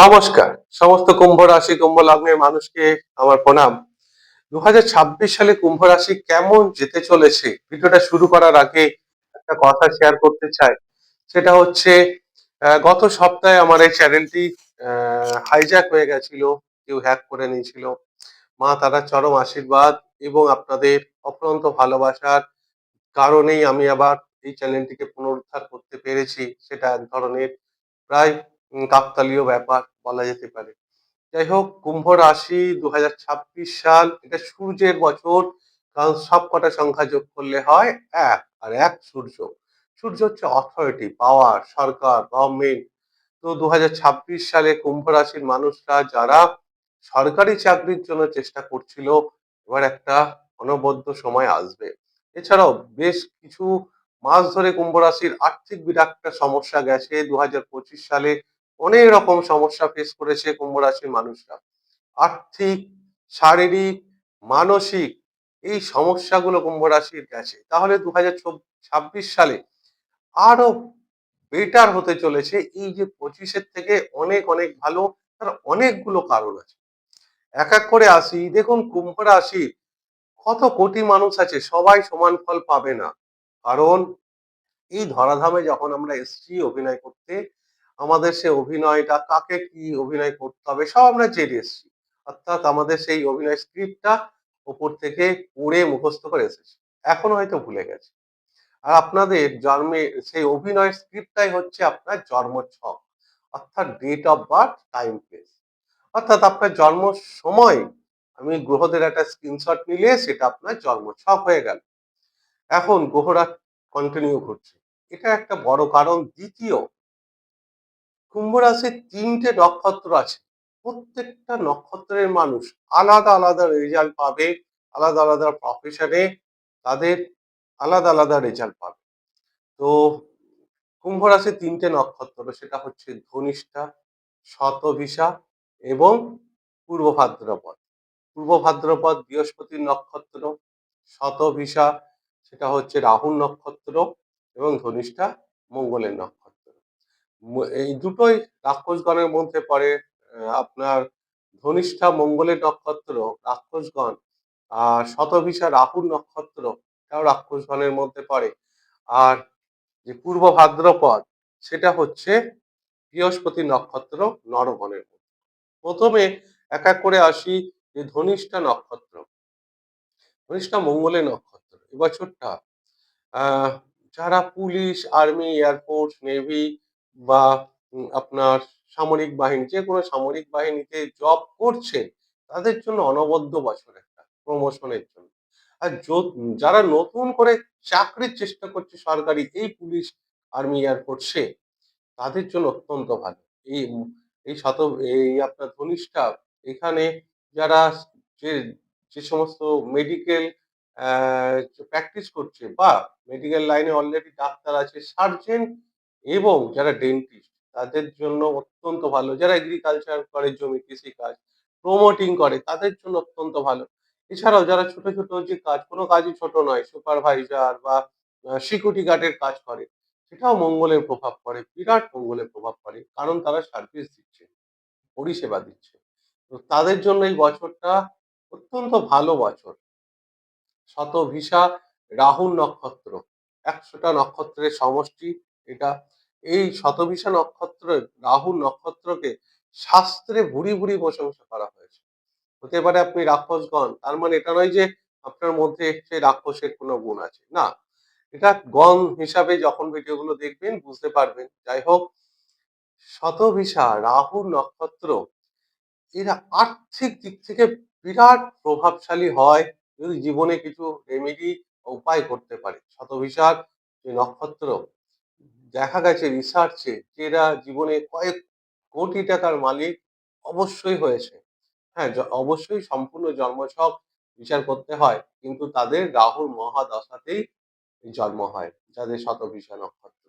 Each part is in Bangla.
নমস্কার। সমস্ত কুম্ভ রাশি, কুম্ভ লগ্নের মানুষকে আমার প্রণাম। দু হাজার ছাব্বিশ সালে কুম্ভ রাশি কেমন যেতে চলেছে? ভিডিওটা শুরু করার আগে একটা কথা শেয়ার করতে চাই। সেটা হচ্ছে গত সপ্তাহে আমার এই চ্যানেলটি হাইজ্যাক হয়ে গেছিল, কেউ হ্যাক করে নিয়েছিল। মা তারা চরম আশীর্বাদ এবং আপনাদের অফুরন্ত ভালোবাসার কারণেই আমি আবার এই চ্যানেলটিকে পুনরুদ্ধার করতে পেরেছি, সেটা এক ধরনের প্রায় কাকতালীয় ব্যাপার বলা যেতে পারে। যাই হোক, কুম্ভ রাশি দু হাজার ছাব্বিশ সাল, এটা সূর্যের বছর, কারণ সব কটা সংখ্যা যোগ করলে হয় এক, আর এক সূর্য। সূর্য হচ্ছে অথরিটি পাওয়ার সরকার গভর্নমেন্ট তো দু হাজার ছাব্বিশ সালে কুম্ভ রাশির মানুষরা যারা সরকারি চাকরির জন্য চেষ্টা করছিল, এবার একটা অনবদ্য সময় আসবে। এছাড়াও বেশ কিছু মাস ধরে কুম্ভ রাশির আর্থিক বিরাট সমস্যা গেছে। দু হাজার পঁচিশ সালে অনেক রকম সমস্যা ফেস করেছে কুম্ভ রাশির মানুষরা। আর্থিক, শারীরিক, মানসিক এই সমস্যাগুলো কুম্ভ রাশির গেছে তাহলে দু ছাব্বিশ সালে আরও বেটার হতে চলেছে। এই যে পঁচিশের থেকে অনেক অনেক ভালো, তার অনেকগুলো কারণ আছে। এক এক করে আসি। দেখুন কুম্ভ রাশি কত কোটি মানুষ আছে, সবাই সমান ফল পাবে না। কারণ এই ধরাধামে যখন আমরা এসছি অভিনয় করতে আমাদের সে অভিনয়টা, কাকে কি অভিনয় করতে হবে, সব আমরা জেনে এসেছি। অর্থাৎ আমাদের সেই অভিনয় স্ক্রিপ্টটা ওপর থেকে পড়ে মুখস্থ করে এসেছি। এখন হয়তো ভুলে গেছে। আর আপনাদের জন্মে সেই অভিনয় স্ক্রিপ্টটাই হচ্ছে আপনার জন্ম ছক অর্থাৎ date of birth time place অর্থাৎ আপনার জন্ম সময়, আমি গ্রহদের একটা স্ক্রিনশট নিলে সেটা আপনার জন্ম ছক হয়ে গেল। এখন গ্রহরা কন্টিনিউ ঘুরছে। এটা একটা বড় কারণ। দ্বিতীয় কুম্ভ রাশির তিনটে নক্ষত্র আছে। প্রত্যেকটা নক্ষত্রের মানুষ আলাদা আলাদা রেজাল্ট পাবে, আলাদা আলাদা প্রফেশনে তাদের আলাদা আলাদা রেজাল্ট পাবে। তো কুম্ভ রাশির তিনটে নক্ষত্র, সেটা হচ্ছে ধনিষ্ঠা শতভিসা এবং পূর্ব ভাদ্রপদ পূর্ব ভাদ্রপদ বৃহস্পতির নক্ষত্র শতভিসা সেটা হচ্ছে রাহুর নক্ষত্র এবং ধনিষ্ঠা মঙ্গলের নক্ষত্র। এই দুটোই রাক্ষসগণের মধ্যে পড়ে আপনার ধনিষ্ঠা মঙ্গলের নক্ষত্র, রাক্ষসগণ, আর শতভিসা রাহুর নক্ষত্র, এটাও রাক্ষসগণের মধ্যে পড়ে। আর যে পূর্ব ভাদ্রপদ, সেটা হচ্ছে বৃহস্পতি নক্ষত্র, নরগণের মধ্যে। প্রথমে এক এক করে আসি যে ধনিষ্ঠা নক্ষত্র, ধনিষ্ঠা মঙ্গলের নক্ষত্র এবছরটা আহ, যারা পুলিশ, আর্মি, এয়ারফোর্স, নেভি বা আপনার সামরিক বাহিনী, যে কোনো সামরিক বাহিনীতে জব করছে, তাদের জন্য অনবদ্য বছর একটা প্রমোশনের জন্য। আর যারা নতুন করে চাকরির চেষ্টা করছে সরকারি, এই পুলিশ আর্মি এয়ারফোর্সে তাদের জন্য অত্যন্ত ভালো। এই এই শত, এই আপনার ধনিষ্ঠা এখানে যারা যে যে সমস্ত মেডিকেল প্র্যাকটিস করছে বা মেডিকেল লাইনে অলরেডি ডাক্তার আছে সার্জেন এবং যারা ডেন্টিস্ট তাদের জন্য অত্যন্ত ভালো। যারা এগ্রিকালচার করে, জমি কৃষি কাজ প্রমোটিং করে, তাদের জন্য অত্যন্ত ভালো। এছাড়াও যারা ছোট ছোট যে কাজ, কোনো কাজই ছোট নয় সুপারভাইজার বা সিকিউরিটি গার্ডের কাজ করে, সেটাও মঙ্গলের প্রভাব পড়ে, বিরাট মঙ্গলের প্রভাব পড়ে, কারণ তারা সার্ভিস দিচ্ছে, পরিষেবা দিচ্ছে। তো তাদের জন্য এই বছরটা অত্যন্ত ভালো বছর। শত ভিসা রাহুর নক্ষত্র, একশোটা নক্ষত্রের সমষ্টি, এটা এই শতভিসা নক্ষত্র রাহুর নক্ষত্রকে শাস্ত্রে ভুরি ভুরি প্রশংসা করা হয়েছে। হতে পারে আপনি রাক্ষসগণ, তার মানে এটা নয় যে আপনার মধ্যে সেই রাক্ষসের কোনো গুণ আছে, না। এটা গণ হিসাবে যখন ভিডিওগুলো দেখবেন বুঝতে পারবেন। যাই হোক শতভিসা রাহুর নক্ষত্র, এরা আর্থিক দিক থেকে বিরাট প্রভাবশালী হয়, যদি জীবনে কিছু রেমেডি উপায় করতে পারে। শতভিসার যে নক্ষত্র দেখা গেছে রিসার্চে এরা জীবনে কয়েক কোটি টাকার মালিক অবশ্যই হয়েছে। হ্যাঁ অবশ্যই সম্পূর্ণ জন্মছক বিচার করতে হয়, কিন্তু তাদের রাহুর মহাদশাতেই জন্ম হয়, যাদের শতভিসা নক্ষত্র।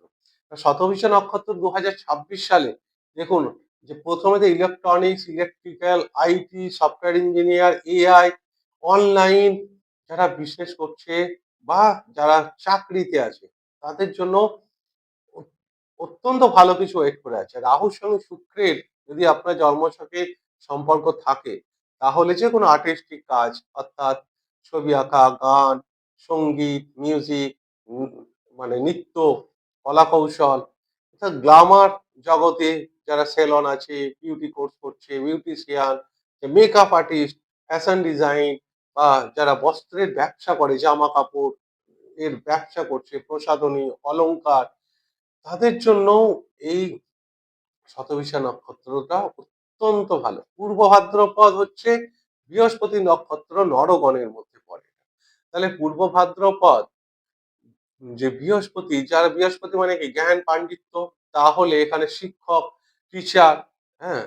শতভিসা নক্ষত্র দু হাজার ছাব্বিশ সালে, দেখুন যে প্রথমে তো electronics electrical IT software engineer AI online যারা বিজনেস করছে বা যারা চাকরিতে আছে, তাদের জন্য অত্যন্ত ভালো কিছু ওয়েট করে আছে। রাহুর সঙ্গে শুক্রের যদি আপনার জন্মছকে সম্পর্ক থাকে, তাহলে যে কোনো আর্টিস্টিক কাজ, অর্থাৎ ছবি আঁকা, গান, সংগীত মিউজিক মানে নৃত্য কলা কৌশল অর্থাৎ গ্লামার জগতে যারা সেলন আছে বিউটি কোর্স করছে beautician makeup artist fashion design বা যারা বস্ত্রের ব্যবসা করে, জামা কাপড় এর ব্যবসা করছে, প্রসাধনী, অলংকার তাদের জন্য এই শতভিষা নক্ষত্রটা অত্যন্ত ভালো। পূর্ব ভাদ্রপদ হচ্ছে বৃহস্পতি নক্ষত্র নরগণের মধ্যে পড়ে। তাহলে পূর্ব ভাদ্রপদ যে বৃহস্পতি, যারা বৃহস্পতি মানে কি? জ্ঞান, পাণ্ডিত্য, তাহলে এখানে শিক্ষক টিচার হ্যাঁ?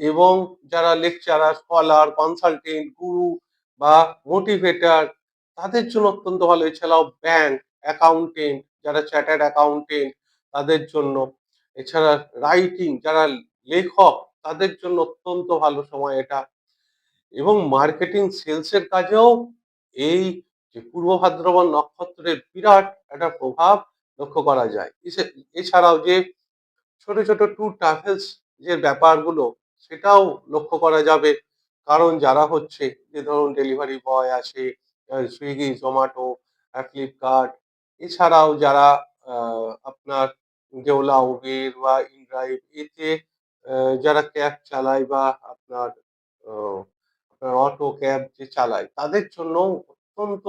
এবং যারা লেকচারার স্কলার কনসালটেন্ট গুরু বা মোটিভেটার তাদের জন্য অত্যন্ত ভালো। এছাড়াও ব্যাংক অ্যাকাউন্টেন্ট যারা চ্যাটার্ড অ্যাকাউন্টেন্ট তাদের জন্য। এছাড়া রাইটিং যারা লেখক, তাদের জন্য অত্যন্ত ভালো সময় এটা। এবং মার্কেটিং সেলসের কাজেও এই যে পূর্ব ভাদ্রবন নক্ষত্রের বিরাট একটা প্রভাব লক্ষ্য করা যায়। এছে- এছাড়াও যে ছোট ছোট ট্যুর ট্রাভেলস যে ব্যাপারগুলো, সেটাও লক্ষ্য করা যাবে। কারণ যারা হচ্ছে, যে ধরুন ডেলিভারি বয় আছে সুইগি জোম্যাটো ফ্লিপকার্ট এছাড়াও যারা আপনার যে ওলা উবের বা ইনড্রাইভ এতে যারা ক্যাব চালায় বা আপনার আপনার অটো ক্যাব যে চালায়, তাদের জন্য অত্যন্ত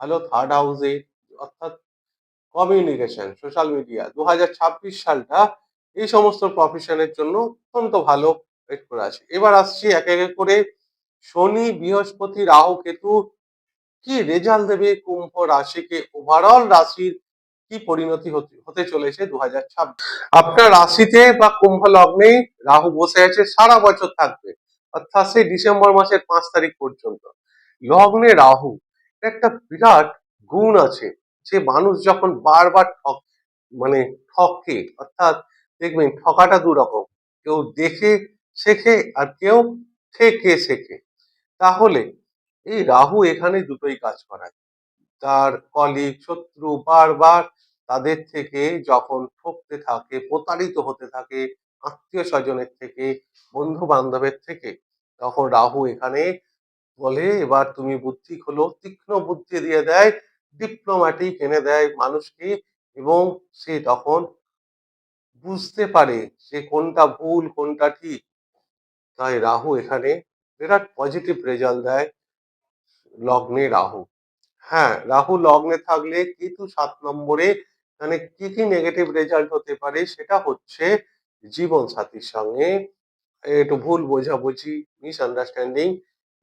ভালো থার্ড হাউসে অর্থাৎ কমিউনিকেশন সোশ্যাল মিডিয়া দু হাজার ছাব্বিশ সালটা এই সমস্ত প্রফেশনের জন্য অত্যন্ত ভালো করে আছে এবার আসছি এক এক করে, শনি, বৃহস্পতি, রাহু, কেতু, কি রেজাল্ট দেবে কুম্ভ রাশিকে? ওভারঅল রাশির কি পরিণতি হতে চলেছে দু হাজার ছাব্বিশ? আপনার রাশিতে বা কুম্ভ লগ্নে রাহু বসে আছে, সারা বছর থাকবে, অর্থাৎ সেই ডিসেম্বর মাসের পাঁচ তারিখ পর্যন্ত। লগ্নে রাহু, একটা বিরাট গুণ আছে, যে মানুষ যখন বারবার ঠক মানে ঠকে, অর্থাৎ দেখবেন ঠকাটা দু রকম কেউ দেখে, শেখে, আর কেউ থেকে শেখে। তাহলে এই রাহু এখানে দুটোই কাজ করায়। তার কলিগ শত্রু বারবার তাদের থেকে যখন ঠকতে থাকে, প্রতারিত হতে থাকে আত্মীয় স্বজনের থেকে বন্ধু বান্ধবের থেকে, তখন রাহু এখানে বলে, এবার তুমি বুদ্ধি খোলো, তীক্ষ্ণ বুদ্ধি দিয়ে দেয় ডিপ্লোম্যাটিক এনে দেয় মানুষকে এবং সে তখন বুঝতে পারে যে কোনটা ভুল, কোনটা ঠিক। তাই রাহু এখানে বিরাট পজিটিভ রেজাল্ট দেয় লগ্নে রাহু। হ্যাঁ রাহু লগ্নে থাকলে কেতু সাত নম্বরে মানে কি কি নেগেটিভ রেজাল্ট হতে পারে সেটা হচ্ছে জীবন সাথীর সঙ্গে। একটু ভুল বোঝাবুঝি মিস আন্ডারস্ট্যান্ডিং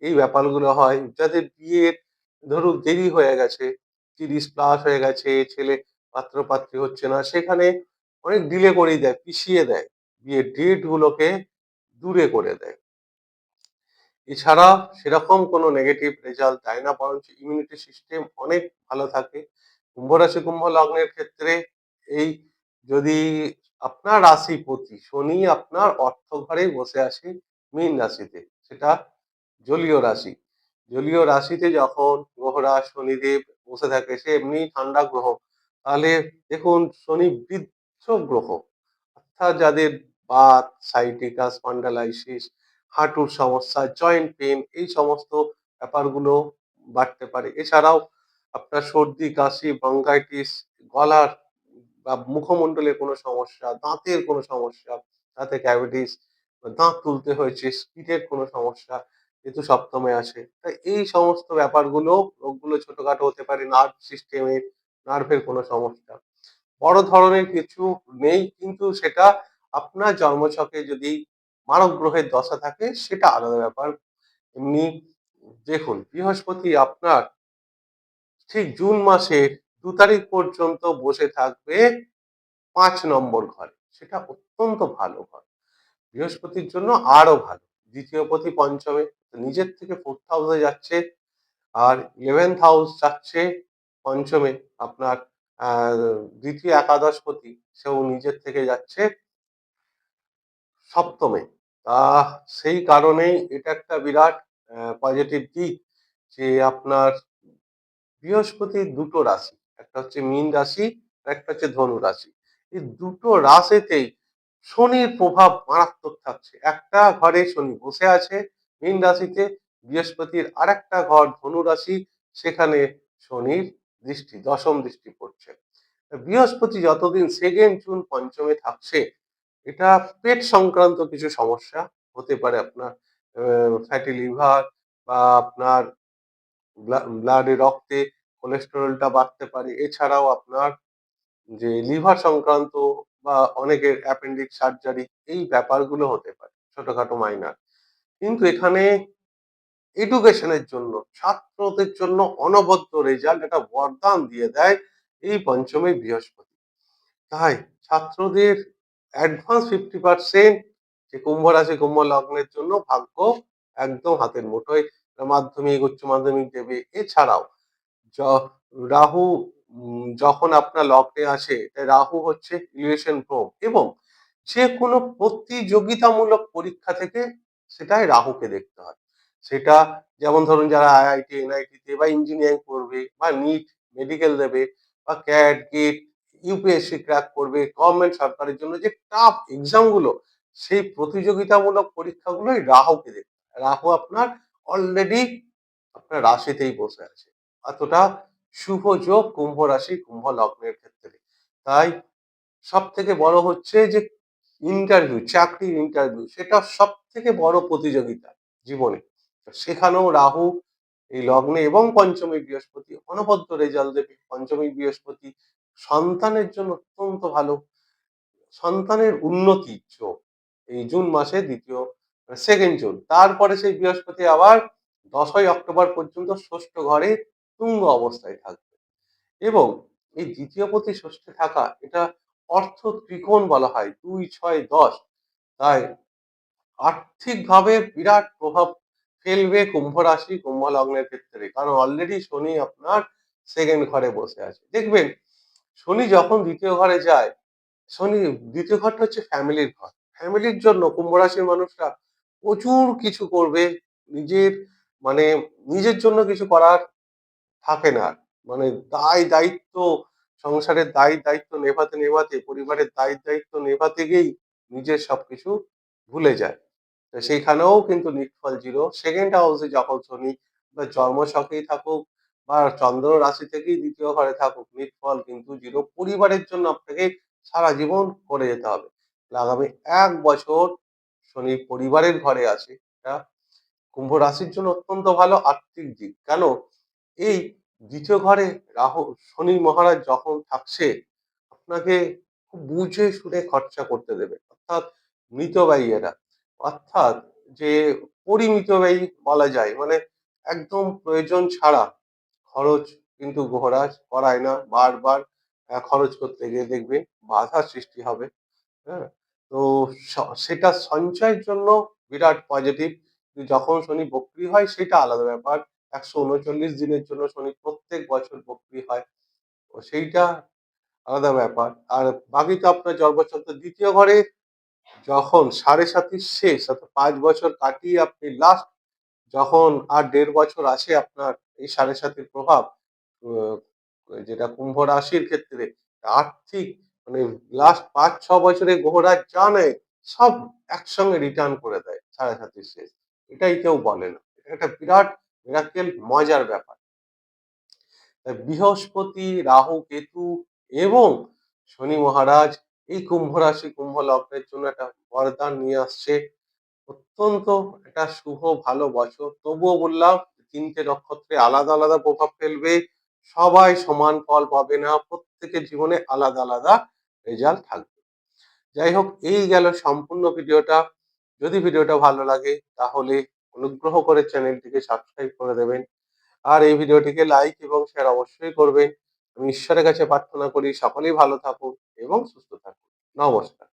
এই ব্যাপারগুলো হয়। যাদের বিয়ের ধরুন দেরি হয়ে গেছে, তিরিশ প্লাস হয়ে গেছে, ছেলে পাত্র পাত্রী হচ্ছে না, সেখানে অনেক ডিলে করেই দেয় পিছিয়ে দেয়। বিয়ের ডেট গুলোকে দূরে করে দেয়। এছাড়া সেরকম কোনো নেগেটিভ রেজাল্ট দেয় না বরঞ্চ ইমিউনিটি সিস্টেম অনেক ভালো থাকে। কুম্ভ রাশি, কুম্ভ লগ্নের ক্ষেত্রে এই যদি আপনার রাশিপতি শনি আপনার অর্থ ঘরেই বসে আছে মীন রাশিতে, সেটা জলীয় রাশি। জলীয় রাশিতে যখন গ্রহরা শনিদেব বসে থাকে, সে এমনি ঠান্ডা গ্রহ। তাহলে দেখুন, শনি বৃদ্ধ গ্রহ। অর্থাৎ যাদের বাত সাইটিকাস স্পন্ডালাইসিস হাঁটুর সমস্যা জয়েন্ট পেন এই সমস্ত ব্যাপারগুলো বাড়তে পারে। এছাড়াও আপনার সর্দি, কাশি ব্রঙ্কাইটিস গলার বা মুখমণ্ডলের কোনো সমস্যা, দাঁতের কোনো সমস্যা দাঁতে ক্যাভিটিস দাঁত তুলতে হয়েছে স্পিডের কোনো সমস্যা যেহেতু সপ্তমে আছে। তাই এই সমস্ত ব্যাপারগুলো রোগগুলো ছোটখাটো হতে পারে নার্ভ সিস্টেমের নার্ভের কোনো সমস্যা। বড় ধরনের কিছু নেই, কিন্তু সেটা আপনার জন্মছকে যদি মানব গ্রহের দশা থাকে, সেটা আলাদা ব্যাপার। এমনি দেখুন, বৃহস্পতি আপনার ঠিক জুন মাসের দু তারিখ পর্যন্ত বসে থাকবে পাঁচ নম্বর ঘরে। সেটা অত্যন্ত ভালো ঘর। বৃহস্পতির জন্য আরও ভালো। দ্বিতীয় পতি পঞ্চমে নিজের থেকে ফোর্থ হাউসে যাচ্ছে আর ইলেভেন্থ হাউস যাচ্ছে পঞ্চমে। আপনার দ্বিতীয় একাদশপতি সেও নিজের থেকে যাচ্ছে সপ্তমে। তা সেই কারণেই এটা একটা বিরাট পজিটিভ দিক যে আপনার বৃহস্পতির দুটো রাশি, একটা হচ্ছে মীন রাশি একটা হচ্ছে ধনু রাশি। এই দুটো রাশিতেই শনির প্রভাব মারাত্মক থাকছে। একটা ঘরে শনি বসে আছে মীন রাশিতে, বৃহস্পতির আরেকটা ঘর ধনু রাশি, সেখানে শনির দৃষ্টি, দশম দৃষ্টি পড়ছে। বৃহস্পতি যতদিন সেকেন্ড জুন পঞ্চমে থাকছে এটা পেট সংক্রান্ত কিছু সমস্যা হতে পারে আপনার ফ্যাটি লিভার বা আপনার ব্লাডে রক্তে কোলেস্টেরলটা বাড়তে পারে। এছাড়াও আপনার যে লিভার সংক্রান্ত বা অনেকের অ্যাপেন্ডিক্স সার্জারি এই ব্যাপারগুলো হতে পারে, ছোটখাটো মাইনার কিন্তু এখানে এডুকেশনের জন্য, ছাত্রদের জন্য অনবদ্য রেজাল্ট একটা বরদান দিয়ে দেয় এই পঞ্চমী বৃহস্পতি। তাই ছাত্রদের অ্যাডভান্স ফিফটি পার্সেন্ট যে কুম্ভ রাশি, কুম্ভ লগ্নের জন্য ভাগ্য একদম হাতের মুঠোয়। মাধ্যমিক, উচ্চ মাধ্যমিক, দেবে। এছাড়াও রাহু যখন আপনার লগ্নে আসে রাহু হচ্ছে ইলিভেশন প্রোম এবং যে কোনো প্রতিযোগিতামূলক পরীক্ষা থেকে সেটাই রাহুকে দেখতে হয়। সেটা যেমন ধরুন যারা আইআইটি এনআইটিতে বা ইঞ্জিনিয়ারিং করবে বা নিট মেডিকেল দেবে বা ক্যাট গেট ইউপিএসসি ক্র্যাক করবে গভর্নমেন্ট সরকারের জন্য যে টাফ এক্সামগুলো সেই প্রতিযোগিতামূলক পরীক্ষাগুলোই রাহুকে দেখতে রাহু আপনার অলরেডি আপনার রাশিতেই বসে আছে। এতটা শুভ যোগ কুম্ভ রাশি, কুম্ভ লগ্নের ক্ষেত্রে। তাই সব থেকে বড় হচ্ছে যে ইন্টারভিউ চাকরির ইন্টারভিউ সেটা সব থেকে বড় প্রতিযোগিতা জীবনে। সেখানেও রাহু এই লগ্নে এবং পঞ্চমী বৃহস্পতি, অনবদ্য রেজাল্ট দেবে। পঞ্চমী বৃহস্পতি সন্তানের জন্য অত্যন্ত ভালো। সন্তানের উন্নতি যোগ এই জুন মাসে দ্বিতীয় সেকেন্ড জুন। তারপরে সেই বৃহস্পতি আবার দশই অক্টোবর পর্যন্ত ষষ্ঠ ঘরে তুঙ্গ অবস্থায় থাকবে। এবং এই দ্বিতীয় প্রতি ষষ্ঠে থাকা, এটা অর্থ ত্রিকোণ বলা হয়, দুই, ছয়, দশ। তাই আর্থিকভাবে বিরাট প্রভাব ফেলবে কুম্ভ রাশি, কুম্ভ লগ্নের ক্ষেত্রে। কারণ অলরেডি শনি আপনার সেকেন্ড ঘরে বসে আছে। দেখবেন শনি যখন দ্বিতীয় ঘরে যায়, শনি দ্বিতীয় ঘরটা হচ্ছে ফ্যামিলির ঘর। ফ্যামিলির জন্য কুম্ভ রাশির মানুষরা প্রচুর কিছু করবে, নিজের মানে নিজের জন্য কিছু করার থাকে না। মানে দায় দায়িত্ব, সংসারের দায় দায়িত্ব নেভাতে নেভাতে, পরিবারের দায় দায়িত্ব নেভাতে গিয়েই নিজের সবকিছু ভুলে যায়। তো সেইখানেও কিন্তু নিটফল জিরো। সেকেন্ড হাউসে যখন শনি বা জন্মশকেই থাকুক বা চন্দ্র রাশি থেকেই দ্বিতীয় ঘরে থাকুক নিটফল কিন্তু জিরো পরিবারের জন্য আপনাকে সারা জীবন করে যেতে হবে। আগামী এক বছর শনি পরিবারের ঘরে আছে কুম্ভ রাশির জন্য অত্যন্ত ভালো আর্থিক দিক। কেন? এই দ্বিতীয় ঘরে রাহু, শনি মহারাজ যখন থাকছে, আপনাকে খুব বুঝে শুনে খরচা করতে দেবে। অর্থাৎ মৃতব্যয়ী এরা। অর্থাৎ যে পরিমিত ব্যয়ী বলা যায় মানে একদম প্রয়োজন ছাড়া খরচ কিন্তু মহারাজ করায় না। বারবার খরচ করতে গিয়ে দেখবে বাধা সৃষ্টি হবে। হ্যাঁ? তো সেটা সঞ্চয়ের জন্য বিরাট পজিটিভ যখন শনি বক্রি হয় সেটা আলাদা ব্যাপার। একশো উনচল্লিশ দিনের জন্য শনি প্রত্যেক বছর বক্রি হয়। তো সেইটা আলাদা ব্যাপার। আর বাকি তো আপনার জন্মচন্দ্র দ্বিতীয় ঘরে। যখন সাড়ে সাতির শেষ, অর্থাৎ পাঁচ বছর কাটিয়ে আপনি লাস্ট যখন আর দেড় বছর আসে আপনার এই সাড়ে সাতির প্রভাব যেটা কুম্ভ রাশির ক্ষেত্রে, আর্থিক মানে লাস্ট পাঁচ, ছ বছরে গ্রহরাজ যা নেয় সব একসঙ্গে রিটার্ন করে দেয় সাড়ে সাতির শেষ। এটাই কেউ বলে না। এটা একটা বিরাট মিরাকেল মজার ব্যাপার। বৃহস্পতি, রাহু, কেতু এবং শনি মহারাজ এই কুম্ভ রাশি, কুম্ভ লগ্নের জন্য একটা বরদান নিয়ে আসছে। অত্যন্ত একটা শুভ, ভালো বছর। তবুও বললাম তিনটে নক্ষত্রে আলাদা আলাদা প্রভাব ফেলবে। সবাই সমান ফল পাবে না, প্রত্যেকের জীবনে আলাদা আলাদা রেজাল্ট থাকবে। যাই হোক, এই গেল সম্পূর্ণ ভিডিওটা। যদি ভিডিওটা ভালো লাগে, তাহলে অনুগ্রহ করে চ্যানেলটিকে সাবস্ক্রাইব করে দেবেন। আর এই ভিডিওটিকে লাইক এবং শেয়ার অবশ্যই করবেন। আমি ঈশ্বরের কাছে প্রার্থনা করি, সকলেই ভালো থাকুন এবং সুস্থ থাকুন। নমস্কার।